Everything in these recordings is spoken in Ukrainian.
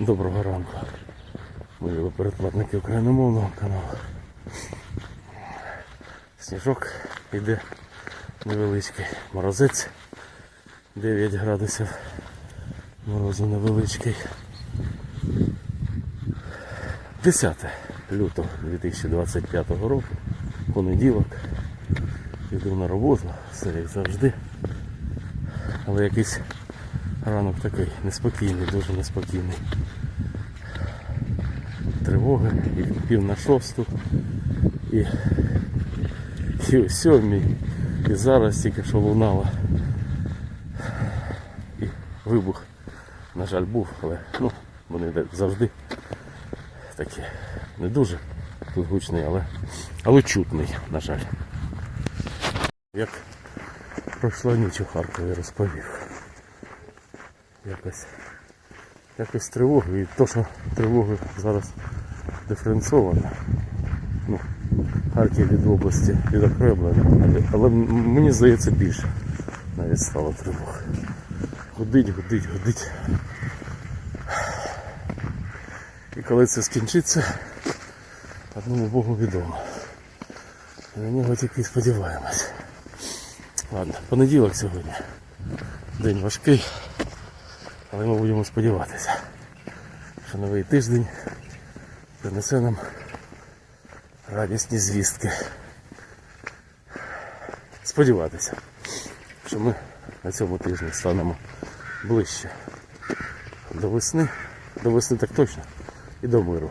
Доброго ранку. Мої передплатники україномовного каналу. Сніжок йде невеличкий. Морозець 9 градусів. Морозу невеличкий. 10 лютого 2025 року. Понеділок. Йду на роботу, все як завжди. Але якийсь ранок такий неспокійний, дуже неспокійний. Тривоги і пів на шосту, і, і о сьомій, і зараз тільки що лунало. І вибух, на жаль, був, але ну, вони завжди такі не дуже тут гучний, але, але чутний, на жаль. Як пройшла ніч у Харкові, розповів. Якось, якось тривогу. І то, що тривога зараз диференцована. Ну, Харків від області відокремлено. Але, мені здається більше навіть стало тривог. Гудить, гудить, гудить. І коли це скінчиться, одному Богу відомо. На нього тільки сподіваємось. Ладно, понеділок сьогодні. День важкий, але ми будемо сподіватися, що новий тиждень принесе нам радісні звістки. Сподіватися, що ми на цьому тижні станемо ближче до весни, до весни так точно і до миру.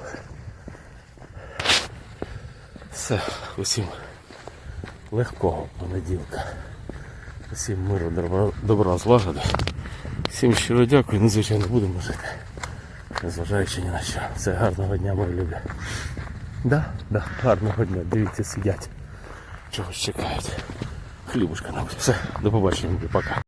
Все, усім легкого понеділка. Всім миру, добра, добра злагоди. Всім щиро дякую, ну звичайно будемо жити. Незважаючи ні на що. Це гарного дня, мої любі. Да, да, гарного дня. Дивіться, сидять. Чогось чекають. Хлібушка нам. Все, до побачення, пока.